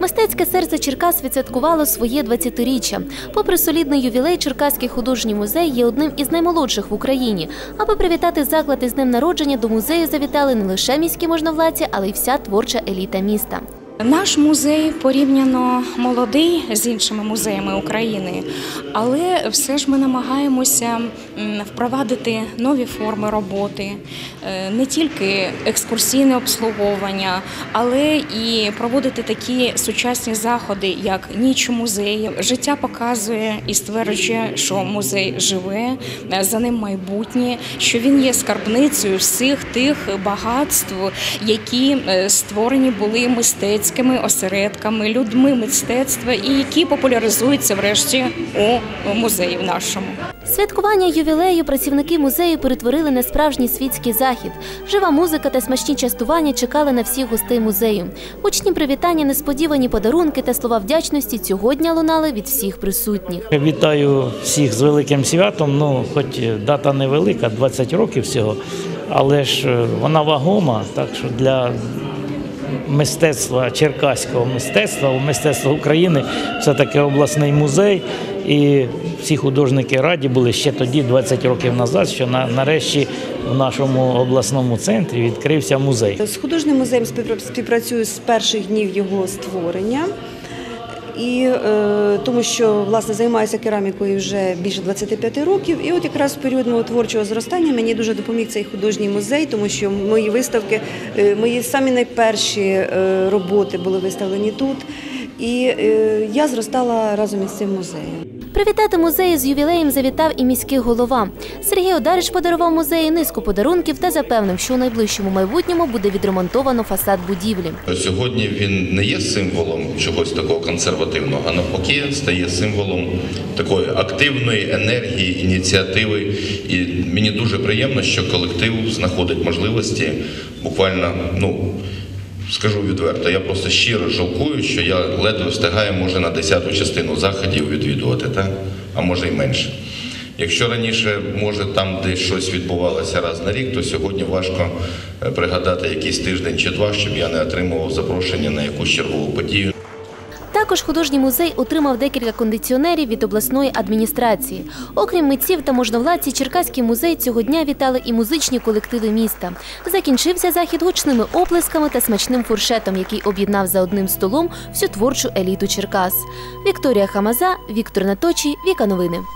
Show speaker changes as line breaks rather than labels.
Мистецьке серце Черкас відсвяткувало своє 20-річчя. Попри солідний ювілей, Черкаський художній музей є одним із наймолодших в Україні. Аби привітати заклад із днем народження, до музею завітали не лише міські можновладці, але й вся творча еліта міста.
Наш музей порівняно молодий з іншими музеями України, але все ж ми намагаємося впровадити нові форми роботи, Е, не тільки екскурсійне обслуговування, але і проводити такі сучасні заходи, як ніч у музеї. Життя показує і стверджує, що музей живе, е, за ним майбутнє, що він є скарбницею всіх тих багатств, які е, створені були мистецькими осередками, людьми мистецтва і які популяризуються врешті у музеї в нашому.
Святкування ювілею працівники музею перетворили на справжній світський захід. Жива музика та смачні частування чекали на всіх гостей музею. Гучні привітання, несподівані подарунки та слова вдячності цього дня лунали від всіх присутніх.
Вітаю всіх з великим святом. Ну, хоч дата невелика, 20 років всього, але ж е, вона вагома, так що для мистецтва, черкаського мистецтва, мистецтва України все таки обласний музей. І всі художники раді були ще тоді, 20 років назад, що на, нарешті в нашому обласному центрі відкрився музей.
З художнім музеєм співпра- співпрацюю з перших днів його створення. І е, тому що власне займаюся керамікою вже більше 25 років. І от якраз в період мого творчого зростання мені дуже допоміг цей художній музей, тому що мої виставки, е, мої самі найперші е, роботи були виставлені тут. І е, я зростала разом із цим музеєм.
Привітати музеї з ювілеєм завітав і міський голова. Сергій Одарич подарував музею низку подарунків та запевнив, що у найближчому майбутньому буде відремонтовано фасад будівлі.
Сьогодні він не є символом чогось такого консервативного, а навпаки стає символом такої активної енергії, ініціативи. І мені дуже приємно, що колектив знаходить можливості буквально, ну скажу відверто, я просто щиро жалкую, що я ледве встигаю, може, на десяту частину заходів відвідувати, так? а може й менше. Якщо раніше, може, там десь щось відбувалося раз на рік, то сьогодні важко е, пригадати якийсь тиждень чи два, щоб я не отримував запрошення на якусь чергову подію.
Також художній музей отримав декілька кондиціонерів від обласної адміністрації. Окрім митців та можновладці, Черкаський музей цього дня вітали і музичні колективи міста. Закінчився захід гучними оплесками та смачним фуршетом, який об'єднав за одним столом всю творчу еліту Черкас. Вікторія Хамаза, Віктор Наточій, Віка Новини.